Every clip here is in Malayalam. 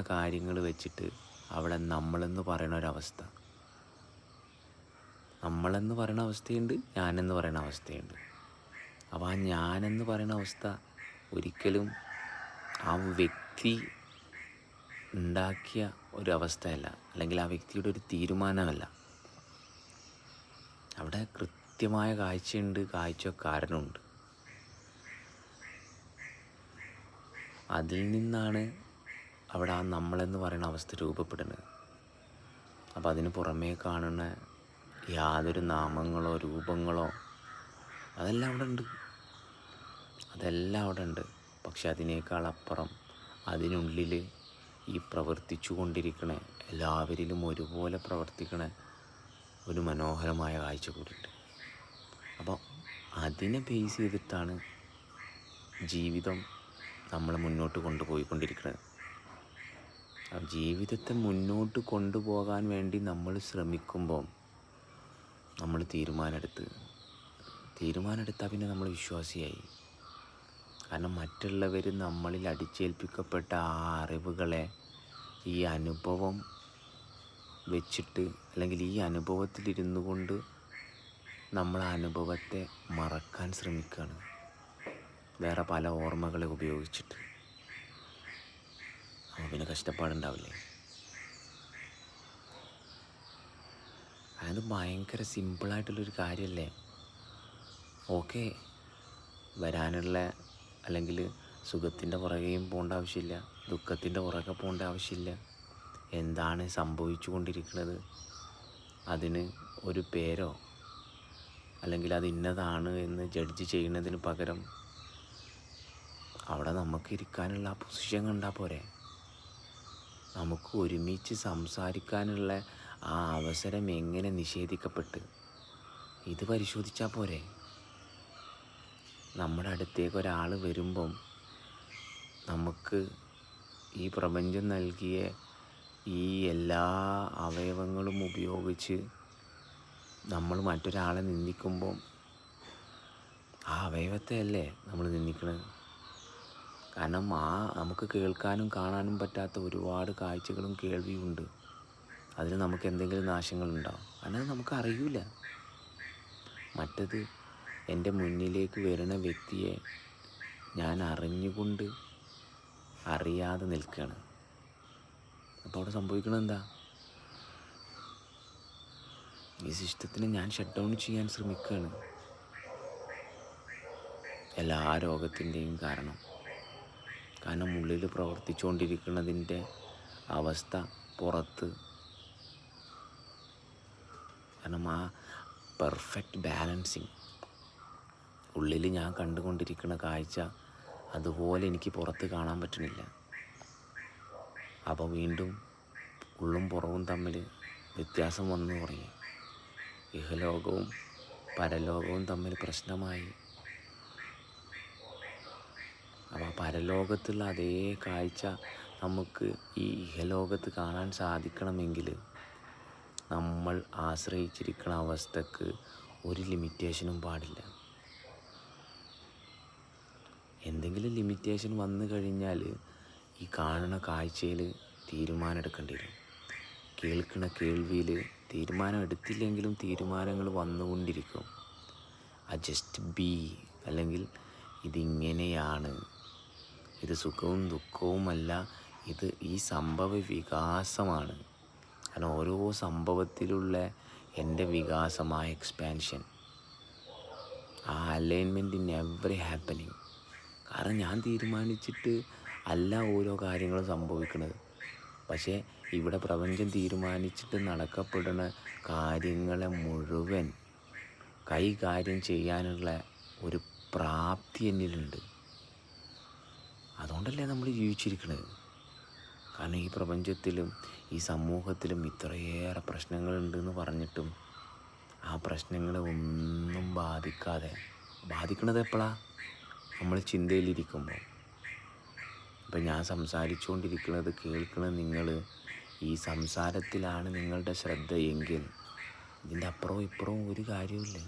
കാര്യങ്ങൾ വെച്ചിട്ട് അവിടെ നമ്മളെന്ന് പറയുന്ന ഒരവസ്ഥ. നമ്മളെന്ന് പറയുന്ന അവസ്ഥയുണ്ട് ഞാനെന്ന് പറയുന്ന അവസ്ഥയുണ്ട്. അപ്പോൾ ആ ഞാനെന്ന് പറയുന്ന അവസ്ഥ ഒരിക്കലും ആ വ്യക്തി ഉണ്ടാക്കിയ ഒരു അവസ്ഥയല്ല അല്ലെങ്കിൽ ആ വ്യക്തിയുടെ ഒരു തീരുമാനമല്ല. അവിടെ കൃത്യമായ കാഴ്ചയുണ്ട് കാഴ്ചക്കാരനുണ്ട്. അതിൽ നിന്നാണ് അവിടെ ആ നമ്മളെന്ന് പറയുന്ന അവസ്ഥ രൂപപ്പെടുന്നത്. അപ്പോൾ അതിന് പുറമേ കാണുന്ന യാതൊരു നാമങ്ങളോ രൂപങ്ങളോ അതെല്ലാം അവിടെ ഉണ്ട്. അതെല്ലാം അവിടെ ഉണ്ട്. പക്ഷെ അതിനേക്കാൾ അപ്പുറം അതിനുള്ളിൽ ഈ പ്രവർത്തിച്ചു കൊണ്ടിരിക്കണ എല്ലാവരിലും ഒരുപോലെ പ്രവർത്തിക്കണ ഒരു മനോഹരമായ കാഴ്ച കൂടിയുണ്ട്. അപ്പോൾ അതിനെ ബേസ് ചെയ്തിട്ടാണ് ജീവിതം നമ്മൾ മുന്നോട്ട് കൊണ്ടുപോയിക്കൊണ്ടിരിക്കുന്നത് ജീവിതത്തെ മുന്നോട്ട് കൊണ്ടുപോകാൻ വേണ്ടി നമ്മൾ ശ്രമിക്കുമ്പം നമ്മൾ തീരുമാനമെടുത്ത് തീരുമാനമെടുത്താൽ പിന്നെ നമ്മൾ വിശ്വാസിയായി. കാരണം മറ്റുള്ളവർ നമ്മളിൽ അടിച്ചേൽപ്പിക്കപ്പെട്ട ആ അറിവുകളെ ഈ അനുഭവം വെച്ചിട്ട് അല്ലെങ്കിൽ ഈ അനുഭവത്തിലിരുന്നു കൊണ്ട് നമ്മൾ ആ അനുഭവത്തെ മറക്കാൻ ശ്രമിക്കുകയാണ്. വേറെ പല ഓർമ്മകളെ ഉപയോഗിച്ചിട്ട്. പിന്നെ കഷ്ടപ്പാടുണ്ടാവില്ലേ? അത് ഭയങ്കര സിമ്പിളായിട്ടുള്ളൊരു കാര്യമല്ലേ ഓക്കെ വരാനുള്ള അല്ലെങ്കിൽ സുഖത്തിന്റെ പുറകെയും പോകേണ്ട ആവശ്യമില്ല ദുഃഖത്തിന്റെ പുറകെ പോകേണ്ട ആവശ്യമില്ല. എന്താണ് സംഭവിച്ചു കൊണ്ടിരിക്കുന്നത് അതിന് ഒരു പേരോ? അല്ലെങ്കിൽ അത് ഇന്നതാണ് എന്ന് ജഡ്ജ് ചെയ്യുന്നതിന് പകരം അവിടെ നമുക്ക് ഇരിക്കാനുള്ള ആ പൊസിഷൻ കണ്ടാൽ പോരെ? നമുക്ക് ഒരുമിച്ച് സംസാരിക്കാനുള്ള ആ അവസരം എങ്ങനെ നിഷേധിക്കപ്പെട്ട്? ഇത് പരിശോധിച്ചാൽ പോരെ. നമ്മുടെ അടുത്തേക്ക് ഒരാൾ വരുമ്പം നമുക്ക് ഈ പ്രപഞ്ചം നൽകിയ ഈ എല്ലാ അവയവങ്ങളും ഉപയോഗിച്ച് നമ്മൾ മറ്റൊരാളെ നിന്ദിക്കുമ്പം ആ അവയവത്തെ അല്ലേ നമ്മൾ നിന്ദിക്കുന്നത് കാരണം ആ നമുക്ക് കേൾക്കാനും കാണാനും പറ്റാത്ത ഒരുപാട് കാഴ്ചകളും കേൾവിയും ഉണ്ട്. അതിന് നമുക്ക് എന്തെങ്കിലും നാശങ്ങളുണ്ടാവും. അങ്ങനെ നമുക്ക് അറിയില്ല മറ്റത് എന്റെ മുന്നിലേക്ക് വരുന്ന വ്യക്തിയെ ഞാൻ അറിഞ്ഞുകൊണ്ട് അറിയാതെ നിൽക്കുകയാണ്. അപ്പോൾ അവിടെ സംഭവിക്കുന്നത് എന്താ? ഈ സിസ്റ്റത്തിനെ ഞാൻ ഷട്ട് ഡൗൺ ചെയ്യാൻ ശ്രമിക്കുകയാണ്. എല്ലാ രോഗത്തിന്റെയും കാരണം. കാരണം ഉള്ളിൽ പ്രവർത്തിച്ചുകൊണ്ടിരിക്കുന്നതിന്റെ അവസ്ഥ പുറത്ത്. കാരണം ആ പെർഫെക്റ്റ് ബാലൻസിങ്. ഉള്ളിൽ ഞാൻ കണ്ടുകൊണ്ടിരിക്കുന്ന കാഴ്ച അതുപോലെ എനിക്ക് പുറത്ത് കാണാൻ പറ്റുന്നില്ല. അപ്പോൾ വീണ്ടും ഉള്ളും പുറവും തമ്മിൽ വ്യത്യാസം വന്നു തുടങ്ങി. ഇഹലോകവും പരലോകവും തമ്മിൽ പ്രശ്നമായി. പരലോകത്തുള്ള അതേ കാഴ്ച നമുക്ക് ഈ ഇഹലോകത്ത് കാണാൻ സാധിക്കണമെങ്കിൽ നമ്മൾ ആശ്രയിച്ചിരിക്കുന്ന അവസ്ഥക്ക് ഒരു ലിമിറ്റേഷനും പാടില്ല. എന്തെങ്കിലും ലിമിറ്റേഷൻ വന്നു കഴിഞ്ഞാൽ ഈ കാണുന്ന കാഴ്ചയിൽ തീരുമാനം എടുക്കേണ്ടി വരും. കേൾക്കുന്ന കേൾവിയിൽ തീരുമാനം എടുത്തില്ലെങ്കിലും തീരുമാനങ്ങൾ വന്നുകൊണ്ടിരിക്കും. ആ ജസ്റ്റ് ബി അല്ലെങ്കിൽ ഇതിങ്ങനെയാണ് ഇത് സുഖവും ദുഃഖവുമല്ല ഇത് ഈ സംഭവ വികാസമാണ്. കാരണം ഓരോ സംഭവത്തിലുള്ള എന്റെ വികാസമായ എക്സ്പാൻഷൻ ആ അലൈൻമെന്റ് ഇൻ എവറി ഹാപ്പനിങ് കാരണം ഞാൻ തീരുമാനിച്ചിട്ട് അല്ല ഓരോ കാര്യങ്ങളും സംഭവിക്കുന്നത് പക്ഷേ ഇവിടെ പ്രപഞ്ചം തീരുമാനിച്ചിട്ട് നടക്കപ്പെടുന്ന കാര്യങ്ങളെ മുഴുവൻ കൈകാര്യം ചെയ്യാനുള്ള ഒരു പ്രാപ്തി എന്നിലുണ്ട്. അതുകൊണ്ടല്ലേ നമ്മൾ ജീവിച്ചിരിക്കുന്നത് കാരണം ഈ പ്രപഞ്ചത്തിലും ഈ സമൂഹത്തിലും ഇത്രയേറെ പ്രശ്നങ്ങളുണ്ടെന്ന് പറഞ്ഞിട്ടും ആ പ്രശ്നങ്ങളെ ഒന്നും ബാധിക്കാതെ ബാധിക്കണത് എപ്പോഴാണ് നമ്മൾ ചിന്തയിലിരിക്കുമ്പോൾ. ഇപ്പം ഞാൻ സംസാരിച്ചുകൊണ്ടിരിക്കുന്നത് കേൾക്കുന്ന നിങ്ങൾ ഈ സംസാരത്തിലാണ് നിങ്ങളുടെ ശ്രദ്ധ എങ്കിൽ ഇതിന്റെ അപ്പുറവും ഇപ്പുറവും ഒരു കാര്യമില്ല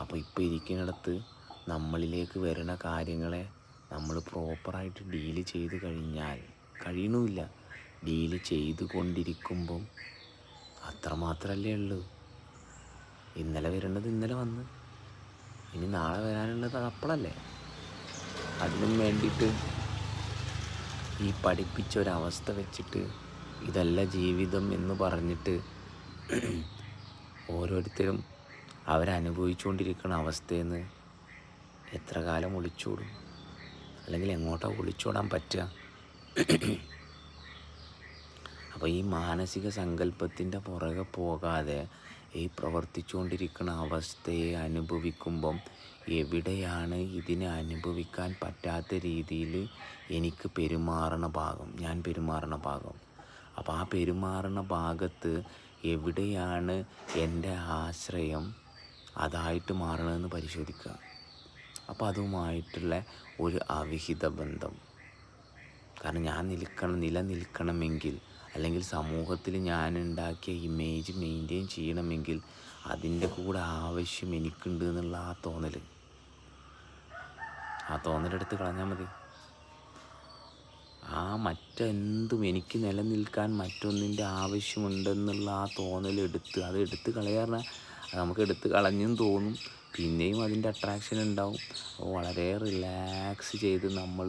അപ്പോൾ ഇപ്പോൾ ഇരിക്കുന്നിടത്ത് നമ്മളിലേക്ക് വരുന്ന കാര്യങ്ങളെ നമ്മൾ പ്രോപ്പറായിട്ട് ഡീൽ ചെയ്ത് കഴിഞ്ഞാൽ കഴിയണമില്ല ഡീൽ ചെയ്തു കൊണ്ടിരിക്കുമ്പം അത്രമാത്രമല്ലേ ഉള്ളൂ. ഇന്നലെ വരേണ്ടത് ഇന്നലെ വന്ന്. ഇനി നാളെ വരാനുള്ളത് അപ്പോഴല്ലേ. അതിനും വേണ്ടിയിട്ട് ഈ പഠിപ്പിച്ച ഒരവസ്ഥ വെച്ചിട്ട് ഇതല്ല ജീവിതം എന്ന് പറഞ്ഞിട്ട് ഓരോരുത്തരും അവരനുഭവിച്ചുകൊണ്ടിരിക്കുന്ന അവസ്ഥയിൽ എത്ര കാലം ഒളിച്ചോടും അല്ലെങ്കിൽ എങ്ങോട്ടാണ് ഒളിച്ചോടാൻ പറ്റുക? അപ്പോൾ ഈ മാനസിക സങ്കല്പത്തിന്റെ പുറകെ പോകാതെ ഈ പ്രവർത്തിച്ചുകൊണ്ടിരിക്കുന്ന അവസ്ഥയെ അനുഭവിക്കുമ്പം എവിടെയാണ് ഇതിനെ അനുഭവിക്കാൻ പറ്റാത്ത രീതിയിൽ എനിക്ക് പെരുമാറണ ഭാഗം? ഞാൻ പെരുമാറണ ഭാഗം. അപ്പോൾ ആ പെരുമാറണ ഭാഗത്ത് എവിടെയാണ് എന്റെ ആശ്രയം അതായിട്ട് മാറണമെന്ന് പരിശോധിക്കുക. അപ്പോൾ അതുമായിട്ടുള്ള ഒരു അവിഹിത ബന്ധം. കാരണം ഞാൻ നിൽക്കണം നിലനിൽക്കണമെങ്കിൽ അല്ലെങ്കിൽ സമൂഹത്തിൽ ഞാൻ ഉണ്ടാക്കിയ ഇമേജ് മെയിന്റെയിൻ ചെയ്യണമെങ്കിൽ അതിന്റെ കൂടെ ആവശ്യം എനിക്കുണ്ട് എന്നുള്ള ആ തോന്നൽ. ആ തോന്നലെടുത്ത് കളഞ്ഞാൽ മതി. ആ മറ്റെന്തും എനിക്ക് നിലനിൽക്കാൻ മറ്റൊന്നിന്റെ ആവശ്യമുണ്ടെന്നുള്ള ആ തോന്നലെടുത്ത് അത് എടുത്ത് കളയാറിന നമുക്ക് എടുത്ത് കളഞ്ഞും തോന്നും. പിന്നെയും അതിന്റെ അട്രാക്ഷൻ ഉണ്ടാവും. വളരെ റിലാക്സ് ചെയ്ത് നമ്മൾ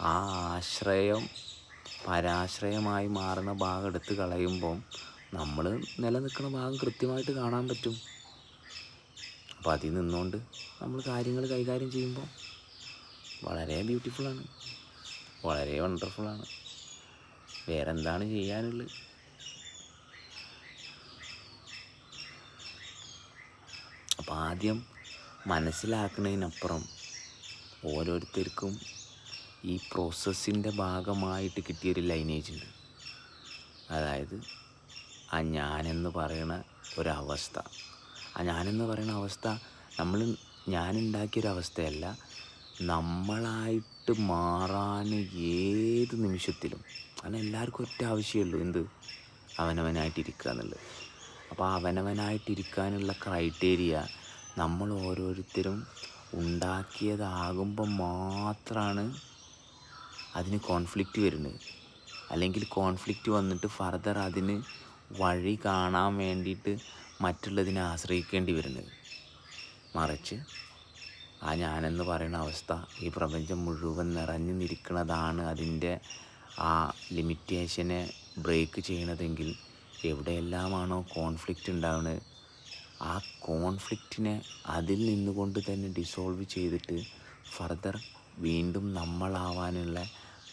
ആ ആശ്രയം പരാശ്രയമായി മാറുന്ന ഭാഗം എടുത്ത് കളയുമ്പം നമ്മൾ നിലനിൽക്കുന്ന ഭാഗം കൃത്യമായിട്ട് കാണാൻ പറ്റും. അപ്പോൾ അതിൽ നിന്നുകൊണ്ട് നമ്മൾ കാര്യങ്ങൾ കൈകാര്യം ചെയ്യുമ്പോൾ വളരെ ബ്യൂട്ടിഫുള്ളാണ് വളരെ വണ്ടർഫുള്ളാണ് വേറെ എന്താണ് ചെയ്യാനുള്ളത്? അപ്പോൾ ആദ്യം മനസ്സിലാക്കുന്നതിനപ്പുറം ഓരോരുത്തർക്കും ഈ പ്രോസസ്സിന്റെ ഭാഗമായിട്ട് കിട്ടിയൊരു ലൈനേജ് ഉണ്ട്. അതായത് ആ ഞാനെന്ന് പറയുന്ന ഒരവസ്ഥ. ആ ഞാനെന്ന് പറയുന്ന അവസ്ഥ നമ്മൾ ഞാനുണ്ടാക്കിയൊരവസ്ഥയല്ല നമ്മളായിട്ട് മാറാൻ ഏത് നിമിഷത്തിലും. അങ്ങനെ എല്ലാവർക്കും ഒറ്റ ആവശ്യമുള്ളൂ എന്ത്? അവനവനായിട്ടിരിക്കുക എന്നുള്ളത്. അപ്പോൾ അവനവനായിട്ടിരിക്കാനുള്ള ക്രൈറ്റീരിയ നമ്മൾ ഓരോരുത്തരും ഉണ്ടാക്കിയതാകുമ്പോൾ മാത്രമാണ് അതിന് കോൺഫ്ലിക്റ്റ് വരുന്നത്. അല്ലെങ്കിൽ കോൺഫ്ലിക്റ്റ് വന്നിട്ട് ഫർദർ അതിന് വഴി കാണാൻ വേണ്ടിയിട്ട് മറ്റുള്ളതിനെ ആശ്രയിക്കേണ്ടി വരുന്നത്. മറിച്ച് ആ ഞാനെന്ന് പറയുന്ന അവസ്ഥ ഈ പ്രപഞ്ചം മുഴുവൻ നിറഞ്ഞു നിൽക്കുന്നതാണ് അതിന്റെ ആ ലിമിറ്റേഷനെ ബ്രേക്ക് ചെയ്യണതെങ്കിൽ എവിടെയെല്ലാമാണോ കോൺഫ്ലിക്റ്റ് ഉണ്ടാവുന്നത് ആ കോൺഫ്ലിക്റ്റിനെ അതിൽ നിന്നുകൊണ്ട് തന്നെ ഡിസോൾവ് ചെയ്തിട്ട് ഫർദർ വീണ്ടും നമ്മളാവാനുള്ള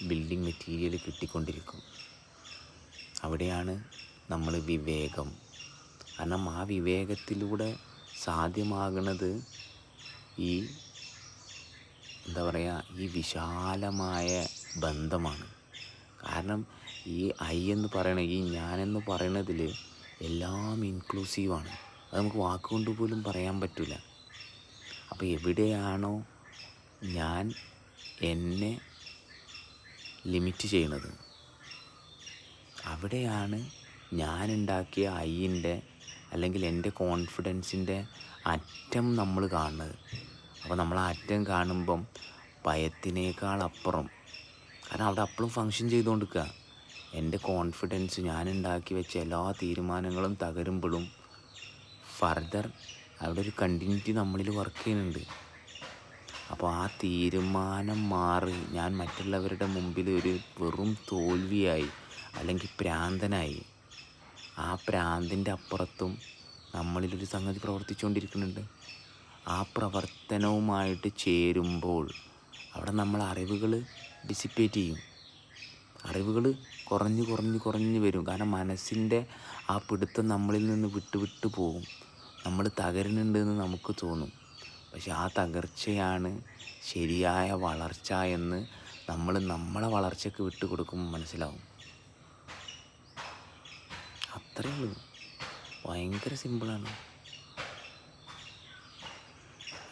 ബിൽഡിംഗ് മെറ്റീരിയൽ കിട്ടിക്കൊണ്ടിരിക്കും. അവിടെയാണ് നമ്മൾ വിവേകം. കാരണം ആ വിവേകത്തിലൂടെ സാധ്യമാകുന്നത് ഈ എന്താ പറയുക ഈ വിശാലമായ ബന്ധമാണ്. കാരണം ഈ ഐ എന്ന് പറയണ ഈ ഞാനെന്ന് പറയണതിൽ എല്ലാം ഇൻക്ലൂസീവാണ് അത് നമുക്ക് വാക്കുകൊണ്ട് പോലും പറയാൻ പറ്റില്ല അപ്പോൾ എവിടെയാണോ ഞാൻ എന്നെ ലിമിറ്റ് ചെയ്യണത് അവിടെയാണ് ഞാനുണ്ടാക്കിയ ഐയിന്റെ അല്ലെങ്കിൽ എന്റെ കോൺഫിഡൻസിന്റെ അറ്റം നമ്മൾ കാണുന്നത്. അപ്പോൾ നമ്മൾ ആ അറ്റം കാണുമ്പം ഭയത്തിനേക്കാൾ അപ്പുറം. കാരണം അവിടെ അപ്പോഴും ഫങ്ഷൻ ചെയ്തുകൊണ്ടിരിക്കുക. എന്റെ കോൺഫിഡൻസ് ഞാൻ ഉണ്ടാക്കി വെച്ച എല്ലാ തീരുമാനങ്ങളും തകരുമ്പോഴും ഫർദർ അവിടെ ഒരു കണ്ടിന്യൂറ്റി നമ്മളിൽ വർക്ക് ചെയ്യുന്നുണ്ട്. അപ്പോൾ ആ തീരുമാനം മാറി ഞാൻ മറ്റുള്ളവരുടെ മുമ്പിൽ ഒരു വെറും തോൽവിയായി അല്ലെങ്കിൽ പ്രാന്തനായി ആ പ്രാന്തിന്റെ അപ്പുറത്തും നമ്മളിലൊരു സംഗതി പ്രവർത്തിച്ചുകൊണ്ടിരിക്കുന്നുണ്ട്. ആ പ്രവർത്തനവുമായിട്ട് ചേരുമ്പോൾ അവിടെ നമ്മൾ അറിവുകൾ ഡിസിപ്പേറ്റ് ചെയ്യും. അറിവുകൾ കുറഞ്ഞ് കുറഞ്ഞ് കുറഞ്ഞ് വരും. കാരണം മനസ്സിന്റെ ആ പിടുത്തം നമ്മളിൽ നിന്ന് വിട്ട് വിട്ട് പോകും. നമ്മൾ തകരുന്നുണ്ടെന്ന് നമുക്ക് തോന്നും. പക്ഷെ ആ തകർച്ചയാണ് ശരിയായ വളർച്ച എന്ന് നമ്മൾ നമ്മളെ വളർച്ചയ്ക്ക് വിട്ടു കൊടുക്കുമ്പോൾ മനസ്സിലാവും. അത്രയേ ഉള്ളൂ. ഭയങ്കര സിമ്പിളാണ്.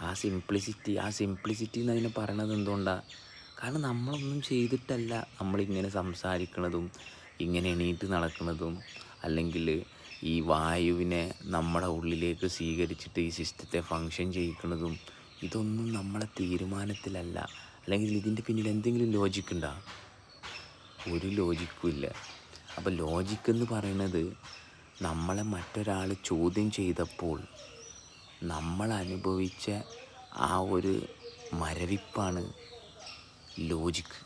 ആ സിംപ്ലിസിറ്റി ആ സിംപ്ലിസിറ്റി എന്ന് അതിനെ പറയണത് എന്തുകൊണ്ടാണ് കാരണം നമ്മളൊന്നും ചെയ്തിട്ടല്ല നമ്മളിങ്ങനെ സംസാരിക്കണതും ഇങ്ങനെ എണീറ്റ് നടക്കുന്നതും അല്ലെങ്കിൽ ഈ വായുവിനെ നമ്മുടെ ഉള്ളിലേക്ക് സ്വീകരിച്ചിട്ട് ഈ സിസ്റ്റത്തെ ഫങ്ഷൻ ചെയ്യിക്കുന്നതും ഇതൊന്നും നമ്മളെ തീരുമാനത്തിലല്ല. അല്ലെങ്കിൽ ഇതിന്റെ പിന്നിൽ എന്തെങ്കിലും ലോജിക്ക് ഉണ്ടോ ഒരു ലോജിക്കും ഇല്ല. അപ്പോൾ ലോജിക്ക് എന്ന് പറയുന്നത് നമ്മളെ മറ്റൊരാൾ ചോദ്യം ചെയ്തപ്പോൾ നമ്മൾ അനുഭവിച്ച ആ ഒരു മരവിപ്പാണ് ലോജിക്ക്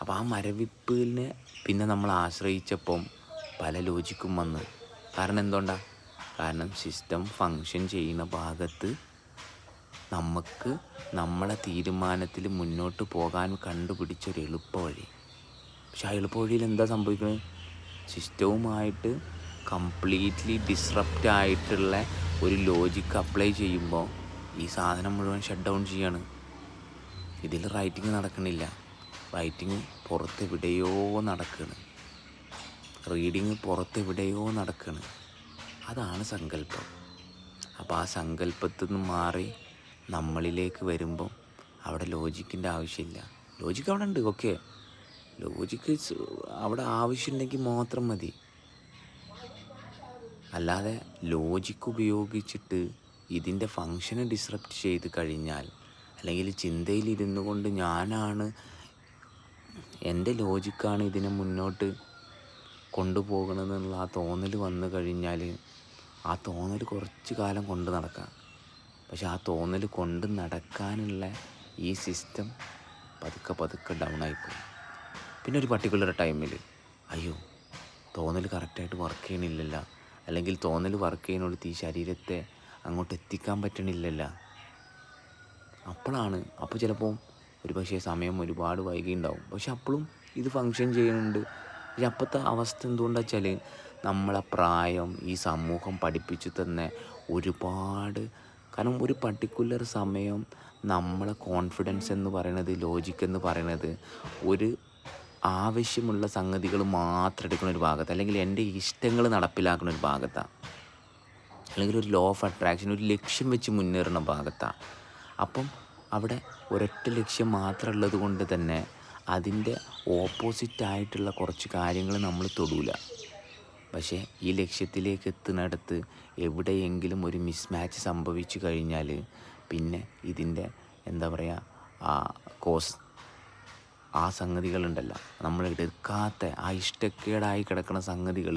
അപ്പോൾ ആ മരവിപ്പിനെ പിന്നെ നമ്മൾ ആശ്രയിച്ചപ്പം പല ലോജിക്കും വന്ന്. കാരണം എന്തുകൊണ്ടാ? കാരണം സിസ്റ്റം ഫങ്ഷൻ ചെയ്യുന്ന ഭാഗത്ത് നമുക്ക് നമ്മളെ തീരുമാനത്തിൽ മുന്നോട്ട് പോകാൻ കണ്ടുപിടിച്ചൊരു എളുപ്പ വഴി. പക്ഷെ ആ എളുപ്പ വഴിയിൽ എന്താ സംഭവിക്കുന്നത് സിസ്റ്റവുമായിട്ട് കംപ്ലീറ്റ്ലി ഡിസ്റപ്റ്റ് ആയിട്ടുള്ള ഒരു ലോജിക്ക് അപ്ലൈ ചെയ്യുമ്പോൾ ഈ സാധനം മുഴുവൻ ഷട്ട് ഡൗൺ ചെയ്യാണ്. ഇതിൽ റൈറ്റിംഗ് നടക്കണില്ല. റൈറ്റിംഗ് പുറത്തെവിടെയോ നടക്കുകയാണ് റീഡിങ് പുറത്തെവിടെയോ നടക്കുകയാണ് അതാണ് സങ്കല്പം. അപ്പോൾ ആ സങ്കല്പത്തിൽ നിന്ന് മാറി നമ്മളിലേക്ക് വരുമ്പം അവിടെ ലോജിക്കിന്റെ ആവശ്യമില്ല. ലോജിക്ക് അവിടെ ഉണ്ട് ഓക്കെ ലോജിക്ക് അവിടെ ആവശ്യമുണ്ടെങ്കിൽ മാത്രം മതി. അല്ലാതെ ലോജിക്ക് ഉപയോഗിച്ചിട്ട് ഇതിന്റെ ഫങ്ഷനെ ഡിസ്റപ്റ്റ് ചെയ്ത് കഴിഞ്ഞാൽ അല്ലെങ്കിൽ ചിന്തയിലിരുന്നു കൊണ്ട് ഞാനാണ് എന്റെ ലോജിക്കാണ് ഇതിനെ മുന്നോട്ട് കൊണ്ടുപോകണമെന്നുള്ള ആ തോന്നൽ വന്നു കഴിഞ്ഞാൽ ആ തോന്നൽ കുറച്ച് കാലം കൊണ്ട് നടക്കാം. പക്ഷെ ആ തോന്നൽ കൊണ്ട് നടക്കാനുള്ള ഈ സിസ്റ്റം പതുക്കെ പതുക്കെ ഡൗൺ ആയിപ്പോയി. പിന്നെ ഒരു പർട്ടിക്കുലർ ടൈമിൽ അയ്യോ തോന്നൽ കറക്റ്റായിട്ട് വർക്ക് ചെയ്യണില്ലല്ല. അല്ലെങ്കിൽ തോന്നൽ വർക്ക് ചെയ്യുന്നിടത്ത് ഈ ശരീരത്തെ അങ്ങോട്ട് എത്തിക്കാൻ പറ്റണില്ലല്ല. അപ്പോഴാണ്. അപ്പോൾ ചിലപ്പോൾ ഒരു പക്ഷേ സമയം ഒരുപാട് വൈകിയുണ്ടാവും പക്ഷെ അപ്പോഴും ഇത് ഫങ്ഷൻ ചെയ്യുന്നുണ്ട്. പക്ഷെ അപ്പോഴത്തെ അവസ്ഥ എന്തുകൊണ്ടാ വെച്ചാൽ നമ്മളെ പ്രായം ഈ സമൂഹം പഠിപ്പിച്ചു തന്നെ ഒരുപാട് കാരണം ഒരു പർട്ടിക്കുലർ സമയം നമ്മളെ കോൺഫിഡൻസ് എന്ന് പറയണത് ലോജിക്ക് എന്ന് പറയണത് ഒരു ആവശ്യമുള്ള സംഗതികൾ മാത്രം എടുക്കുന്ന ഒരു ഭാഗത്ത്. അല്ലെങ്കിൽ എന്റെ ഇഷ്ടങ്ങൾ നടപ്പിലാക്കുന്ന ഒരു ഭാഗത്താണ് അല്ലെങ്കിൽ ഒരു ലോ ഓഫ് അട്രാക്ഷൻ ഒരു ലക്ഷ്യം വെച്ച് മുന്നേറുന്ന ഭാഗത്താണ് അപ്പം അവിടെ ഒരൊറ്റ ലക്ഷ്യം മാത്രമുള്ളത് കൊണ്ട് തന്നെ അതിന്റെ ഓപ്പോസിറ്റായിട്ടുള്ള കുറച്ച് കാര്യങ്ങൾ നമ്മൾ തൊടൂല. പക്ഷേ ഈ ലക്ഷ്യത്തിലേക്ക് എത്തുന്നിടത്ത് എവിടെയെങ്കിലും ഒരു മിസ്മാച്ച് സംഭവിച്ചു കഴിഞ്ഞാൽ പിന്നെ ഇതിന്റെ എന്താ പറയുക ആ കോസ് ആ സംഗതികളുണ്ടല്ലോ. നമ്മൾ എടുക്കാത്ത ആ ഇഷ്ടക്കേടായി കിടക്കുന്ന സംഗതികൾ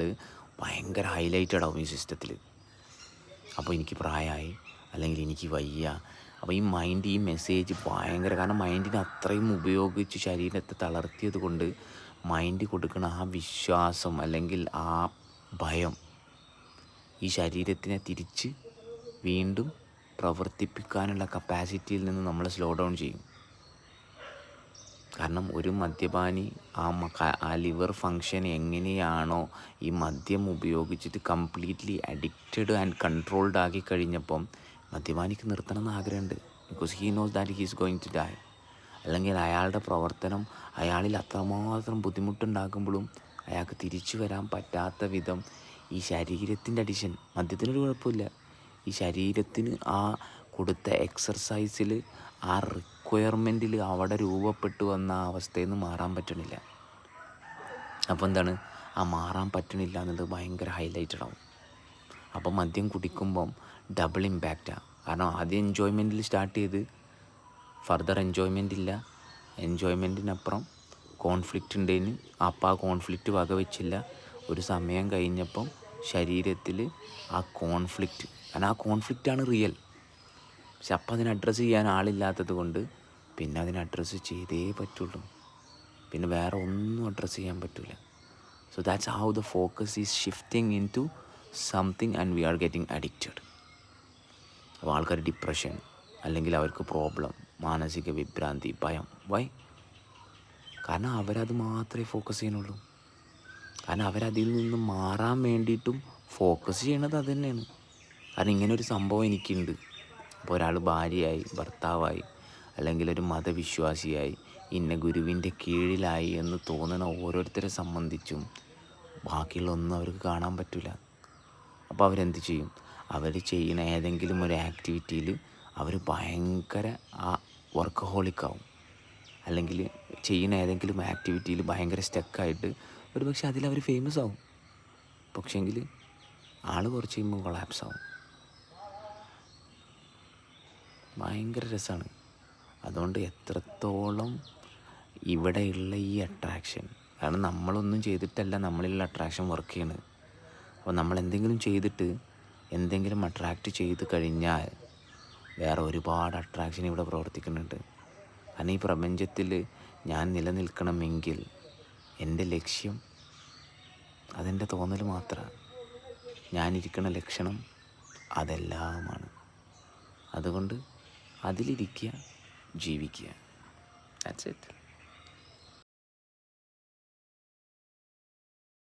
ഭയങ്കര ഹൈലൈറ്റഡ് ആവും ഈ സിസ്റ്റത്തിൽ അപ്പോൾ എനിക്ക് പ്രായമായി അല്ലെങ്കിൽ എനിക്ക് വയ്യ അപ്പോൾ ഈ മൈൻഡ് ഈ മെസ്സേജ് ഭയങ്കര കാരണം മൈൻഡിനെ അത്രയും ഉപയോഗിച്ച് ശരീരത്തെ തളർത്തിയത് കൊണ്ട് മൈൻഡ് കൊടുക്കുന്ന ആ വിശ്വാസം അല്ലെങ്കിൽ ആ ഭയം ഈ ശരീരത്തിനെ തിരിച്ച് വീണ്ടും പ്രവർത്തിപ്പിക്കാനുള്ള കപ്പാസിറ്റിയിൽ നിന്ന് നമ്മൾ സ്ലോ ഡൗൺ ചെയ്യും. കാരണം ഒരു മദ്യപാനി ആ ആ ലിവർ ഫങ്ഷൻ എങ്ങനെയാണോ ഈ മദ്യം ഉപയോഗിച്ചിട്ട് കംപ്ലീറ്റ്ലി അഡിക്റ്റഡ് ആൻഡ് കൺട്രോൾഡ് ആക്കി കഴിഞ്ഞപ്പം മദ്യപാനിക്ക് നിർത്തണം എന്ന് ആഗ്രഹമുണ്ട് because he knows that he's going to die അല്ലെങ്കിൽ അയാളുടെ പ്രവർത്തനം അയാളിൽ അത്രമാത്രം ബുദ്ധിമുട്ടുണ്ടാക്കുമ്പോഴും അയാൾക്ക് തിരിച്ചു വരാൻ പറ്റാത്ത വിധം ഈ ശരീരത്തിന്റെ അഡിഷൻ മദ്യത്തിനൊരു കുഴപ്പമില്ല. ഈ ശരീരത്തിന് ആ കൊടുത്ത എക്സർസൈസിൽ ആ റിക്വയർമെന്റിൽ അവിടെ രൂപപ്പെട്ടു വന്ന ആ അവസ്ഥയിൽ നിന്ന് മാറാൻ പറ്റണില്ല. അപ്പോൾ എന്താണ്? ആ മാറാൻ പറ്റണില്ല എന്നുള്ളത് ഭയങ്കര ഹൈലൈറ്റഡ് ആവും. അപ്പോൾ മദ്യം കുടിക്കുമ്പം ഡബിൾ ഇമ്പാക്റ്റാണ് കാരണം ആദ്യം എൻജോയ്മെന്റിൽ സ്റ്റാർട്ട് ചെയ്ത് ഫർദർ എൻജോയ്മെന്റ് ഇല്ല. എൻജോയ്മെന്റിനപ്പുറം കോൺഫ്ലിക്റ്റ് ഉണ്ടേന് അപ്പം ആ കോൺഫ്ലിക്റ്റ് വകവെച്ചില്ല ഒരു സമയം കഴിഞ്ഞപ്പം ശരീരത്തിൽ ആ കോൺഫ്ലിക്റ്റ് കാരണം ആ കോൺഫ്ലിക്റ്റാണ് റിയൽ പക്ഷെ അപ്പം അതിന് അഡ്രസ്സ് ചെയ്യാൻ ആളില്ലാത്തത് കൊണ്ട് പിന്നെ അതിന് അഡ്രസ്സ് ചെയ്തേ പറ്റുള്ളൂ. പിന്നെ വേറെ ഒന്നും അഡ്രസ്സ് ചെയ്യാൻ പറ്റില്ല so that's how the focus is shifting into something and we are getting addicted അപ്പോൾ ആൾക്കാർ ഡിപ്രഷൻ അല്ലെങ്കിൽ അവർക്ക് പ്രോബ്ലം മാനസിക വിഭ്രാന്തി ഭയം. വൈ കാരണം അവരത് മാത്രമേ ഫോക്കസ് ചെയ്യുന്നുള്ളൂ. കാരണം അവരതിൽ നിന്ന് മാറാൻ വേണ്ടിയിട്ടും ഫോക്കസ് ചെയ്യണത് അത് തന്നെയാണ്. കാരണം ഇങ്ങനെ ഒരു സംഭവം എനിക്കുണ്ട്. അപ്പോൾ ഒരാൾ ഭാര്യയായി ഭർത്താവായി അല്ലെങ്കിൽ ഒരു മതവിശ്വാസിയായി ഇന്ന ഗുരുവിന്റെ കീഴിലായി എന്ന് തോന്നുന്ന ഓരോരുത്തരെ സംബന്ധിച്ചും ബാക്കിയുള്ള ഒന്നും അവർക്ക് കാണാൻ പറ്റില്ല അപ്പോൾ അവരെന്ത് ചെയ്യും? അവർ ചെയ്യുന്ന ഏതെങ്കിലും ഒരു ആക്ടിവിറ്റിയിൽ അവർ ഭയങ്കര ആ വർക്കഹോളിക്കാവും അല്ലെങ്കിൽ ചെയ്യുന്ന ഏതെങ്കിലും ആക്ടിവിറ്റിയിൽ ഭയങ്കര സ്റ്റക്കായിട്ട് ഒരു പക്ഷേ അതിൽ അവർ ഫേമസ് ആവും പക്ഷേങ്കിൽ ആൾ കുറച്ച് കഴിയുമ്പോൾ കൊളാപ്സ് ആവും ഭയങ്കര രസമാണ് അതുകൊണ്ട് എത്രത്തോളം ഇവിടെയുള്ള ഈ അട്രാക്ഷൻ കാരണം നമ്മളൊന്നും ചെയ്തിട്ടല്ല നമ്മളിലുള്ള അട്രാക്ഷൻ വർക്ക് ചെയ്യണത്. അപ്പോൾ നമ്മൾ എന്തെങ്കിലും ചെയ്തിട്ട് എന്തെങ്കിലും അട്രാക്റ്റ് ചെയ്ത് കഴിഞ്ഞാൽ വേറെ ഒരുപാട് അട്രാക്ഷൻ ഇവിടെ പ്രവർത്തിക്കുന്നുണ്ട്. കാരണം ഈ പ്രപഞ്ചത്തിൽ ഞാൻ നിലനിൽക്കണമെങ്കിൽ എന്റെ ലക്ഷ്യം അതെന്റെ തോന്നൽ മാത്രമാണ്. ഞാനിരിക്കുന്ന ലക്ഷണം അതെല്ലാമാണ്. അതുകൊണ്ട് അതിലിരിക്കുക ജീവിക്കുക. That's it